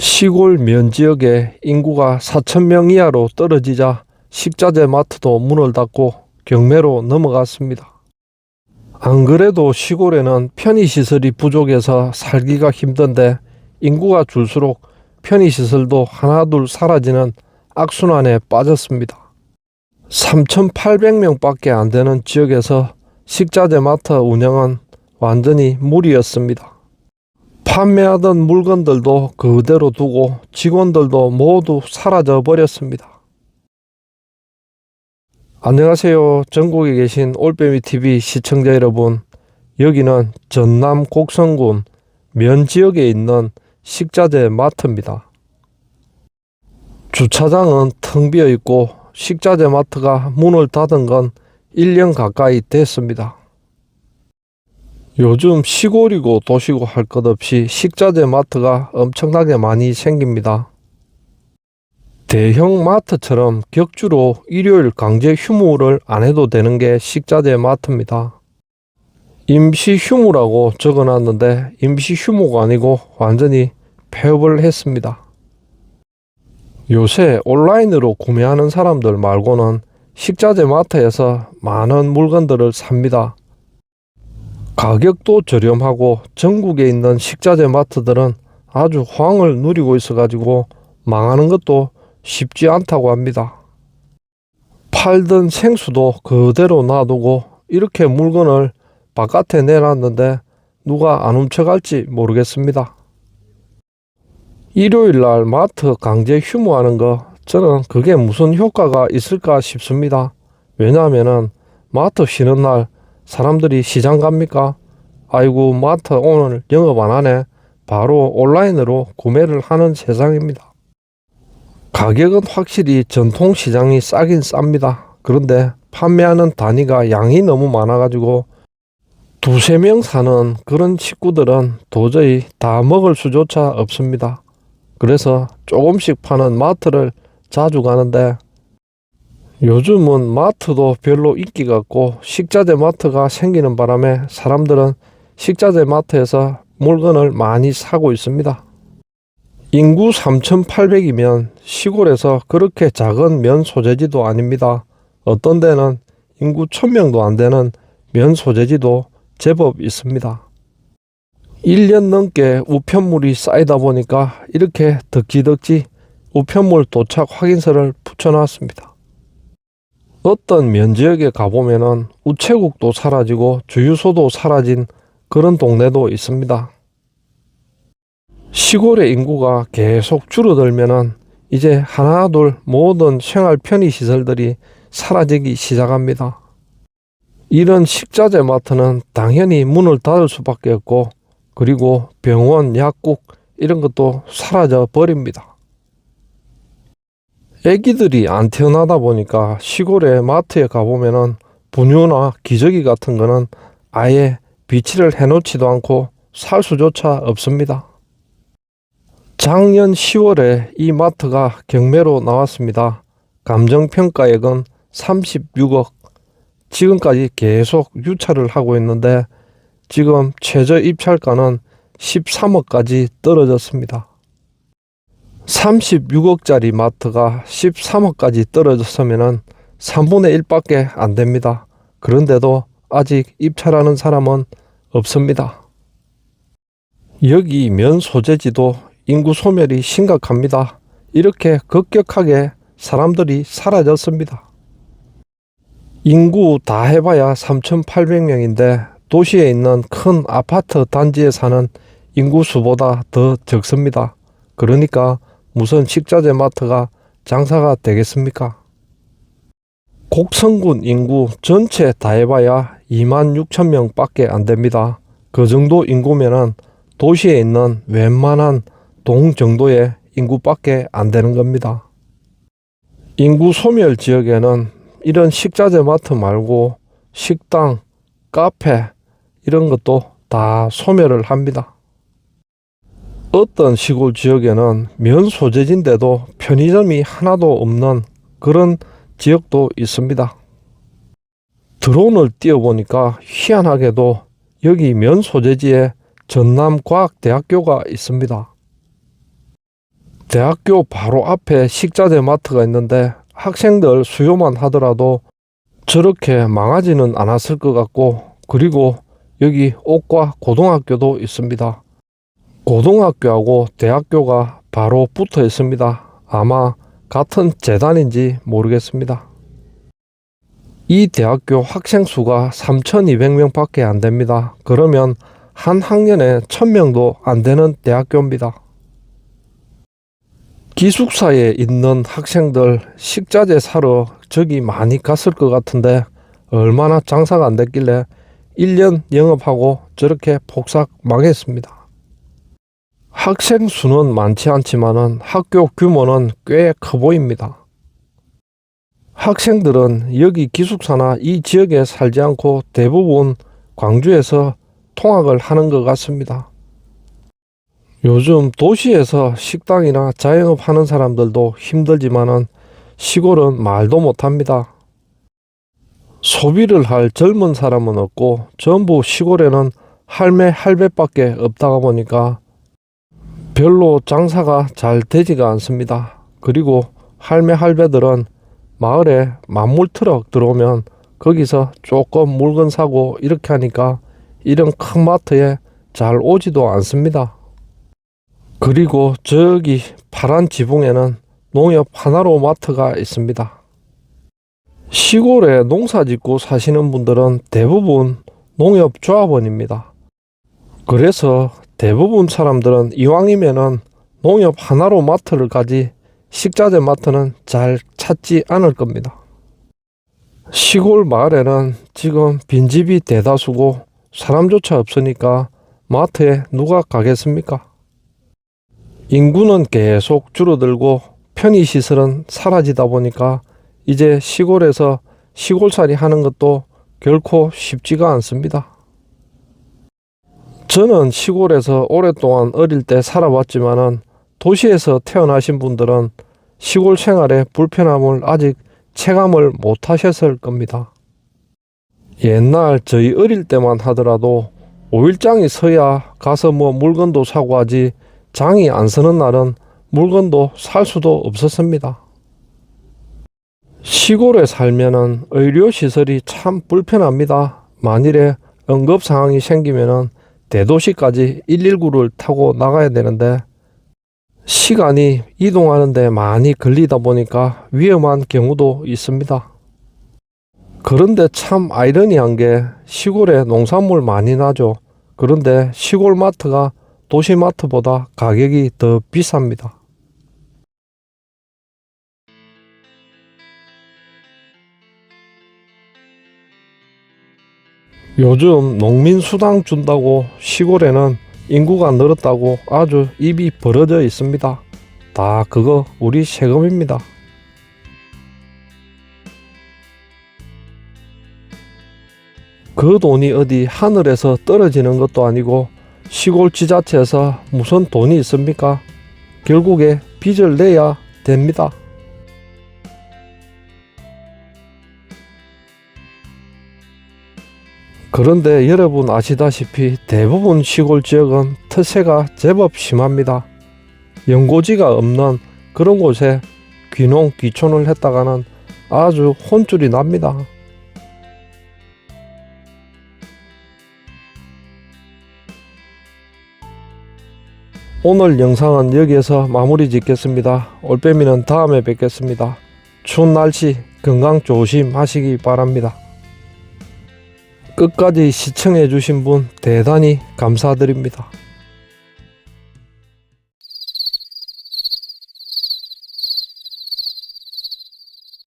시골 면 지역의 인구가 4천명 이하로 떨어지자 식자재 마트도 문을 닫고 경매로 넘어갔습니다. 안 그래도 시골에는 편의시설이 부족해서 살기가 힘든데 인구가 줄수록 편의시설도 하나둘 사라지는 악순환에 빠졌습니다. 3,800명 밖에 안 되는 지역에서 식자재 마트 운영은 완전히 무리였습니다. 판매하던 물건들도 그대로 두고 직원들도 모두 사라져 버렸습니다. 안녕하세요. 전국에 계신 올빼미 TV 시청자 여러분. 여기는 전남 곡성군 면 지역에 있는 식자재 마트입니다. 주차장은 텅 비어 있고 식자재 마트가 문을 닫은 건 1년 가까이 됐습니다. 요즘 시골이고 도시고 할 것 없이 식자재 마트가 엄청나게 많이 생깁니다. 대형 마트처럼 격주로 일요일 강제 휴무를 안 해도 되는 게 식자재 마트입니다. 임시 휴무라고 적어 놨는데 임시 휴무가 아니고 완전히 폐업을 했습니다. 요새 온라인으로 구매하는 사람들 말고는 식자재 마트에서 많은 물건들을 삽니다. 가격도 저렴하고 전국에 있는 식자재 마트들은 아주 호황을 누리고 있어 가지고 망하는 것도 쉽지 않다고 합니다. 팔던 생수도 그대로 놔두고 이렇게 물건을 바깥에 내놨는데 누가 안 훔쳐갈지 모르겠습니다. 일요일 날 마트 강제 휴무하는 거 저는 그게 무슨 효과가 있을까 싶습니다. 왜냐하면은 마트 쉬는 날 사람들이 시장 갑니까? 아이고 마트 오늘 영업 안 하네. 바로 온라인으로 구매를 하는 세상입니다. 가격은 확실히 전통 시장이 싸긴 쌉니다. 그런데 판매하는 단위가 양이 너무 많아가지고 두세 명 사는 그런 식구들은 도저히 다 먹을 수조차 없습니다. 그래서 조금씩 파는 마트를 자주 가는데 요즘은 마트도 별로 인기가 없고 식자재 마트가 생기는 바람에 사람들은 식자재 마트에서 물건을 많이 사고 있습니다. 인구 3,800이면 시골에서 그렇게 작은 면 소재지도 아닙니다. 어떤 데는 인구 1,000명도 안 되는 면 소재지도 제법 있습니다. 1년 넘게 우편물이 쌓이다 보니까 이렇게 덕지덕지 우편물 도착 확인서를 붙여놨습니다. 어떤 면지역에 가보면은 우체국도 사라지고 주유소도 사라진 그런 동네도 있습니다. 시골의 인구가 계속 줄어들면은 이제 하나둘 모든 생활 편의 시설들이 사라지기 시작합니다. 이런 식자재 마트는 당연히 문을 닫을 수밖에 없고 그리고 병원, 약국 이런 것도 사라져 버립니다. 애기들이 안 태어나다 보니까 시골의 마트에 가보면은 분유나 기저귀 같은 거는 아예 비치를 해놓지도 않고 살 수조차 없습니다. 작년 10월에 이 마트가 경매로 나왔습니다. 감정평가액은 36억. 지금까지 계속 유찰을 하고 있는데 지금 최저 입찰가는 13억까지 떨어졌습니다. 36억짜리 마트가 13억까지 떨어졌으면 3분의 1밖에 안 됩니다. 그런데도 아직 입찰하는 사람은 없습니다. 여기 면 소재지도 인구 소멸이 심각합니다. 이렇게 급격하게 사람들이 사라졌습니다. 인구 다 해봐야 3,800명인데 도시에 있는 큰 아파트 단지에 사는 인구 수보다 더 적습니다. 그러니까 무슨 식자재 마트가 장사가 되겠습니까? 곡성군 인구 전체 다 해봐야 2만 6천 명 밖에 안 됩니다. 그 정도 인구면은 도시에 있는 웬만한 동 정도의 인구밖에 안 되는 겁니다. 인구 소멸 지역에는 이런 식자재 마트 말고 식당, 카페 이런 것도 다 소멸을 합니다. 어떤 시골 지역에는 면 소재지인데도 편의점이 하나도 없는 그런 지역도 있습니다. 드론을 띄워보니까 희한하게도 여기 면 소재지에 전남과학대학교가 있습니다. 대학교 바로 앞에 식자재 마트가 있는데 학생들 수요만 하더라도 저렇게 망하지는 않았을 것 같고 그리고 여기 옥과 고등학교도 있습니다. 고등학교하고 대학교가 바로 붙어 있습니다. 아마 같은 재단인지 모르겠습니다. 이 대학교 학생 수가 3,200명 밖에 안 됩니다. 그러면 한 학년에 1000명도 안 되는 대학교입니다. 기숙사에 있는 학생들 식자재 사러 저기 많이 갔을 것 같은데 얼마나 장사가 안 됐길래 1년 영업하고 저렇게 폭삭 망했습니다. 학생 수는 많지 않지만은 학교 규모는 꽤 커 보입니다. 학생들은 여기 기숙사나 이 지역에 살지 않고 대부분 광주에서 통학을 하는 것 같습니다. 요즘 도시에서 식당이나 자영업 하는 사람들도 힘들지만은 시골은 말도 못합니다. 소비를 할 젊은 사람은 없고 전부 시골에는 할매 할배밖에 없다가 보니까 별로 장사가 잘 되지가 않습니다. 그리고 할매 할배들은 마을에 만물 트럭 들어오면 거기서 조금 물건 사고 이렇게 하니까 이런 큰 마트에 잘 오지도 않습니다. 그리고 저기 파란 지붕에는 농협 하나로 마트가 있습니다. 시골에 농사 짓고 사시는 분들은 대부분 농협 조합원입니다. 그래서 대부분 사람들은 이왕이면은 농협 하나로 마트를 가지 식자재 마트는 잘 찾지 않을 겁니다. 시골 마을에는 지금 빈집이 대다수고 사람조차 없으니까 마트에 누가 가겠습니까? 인구는 계속 줄어들고 편의시설은 사라지다 보니까 이제 시골에서 시골살이 하는 것도 결코 쉽지가 않습니다. 저는 시골에서 오랫동안 어릴 때 살아왔지만은 도시에서 태어나신 분들은 시골 생활의 불편함을 아직 체감을 못 하셨을 겁니다. 옛날 저희 어릴 때만 하더라도 5일장이 서야 가서 뭐 물건도 사고 하지 장이 안 서는 날은 물건도 살 수도 없었습니다. 시골에 살면은 의료 시설이 참 불편합니다. 만일에 응급 상황이 생기면은 대도시까지 119를 타고 나가야 되는데 시간이 이동하는데 많이 걸리다 보니까 위험한 경우도 있습니다. 그런데 참 아이러니한 게 시골에 농산물 많이 나죠. 그런데 시골 마트가 도시 마트보다 가격이 더 비쌉니다. 요즘 농민 수당 준다고 시골에는 인구가 늘었다고 아주 입이 벌어져 있습니다. 다 그거 우리 세금입니다. 그 돈이 어디 하늘에서 떨어지는 것도 아니고 시골 지자체에서 무슨 돈이 있습니까? 결국에 빚을 내야 됩니다. 그런데 여러분 아시다시피 대부분 시골 지역은 터세가 제법 심합니다. 연고지가 없는 그런 곳에 귀농 귀촌을 했다가는 아주 혼쭐이 납니다. 오늘 영상은 여기에서 마무리 짓겠습니다. 올빼미는 다음에 뵙겠습니다. 추운 날씨 건강 조심하시기 바랍니다. 끝까지 시청해 주신 분 대단히 감사드립니다.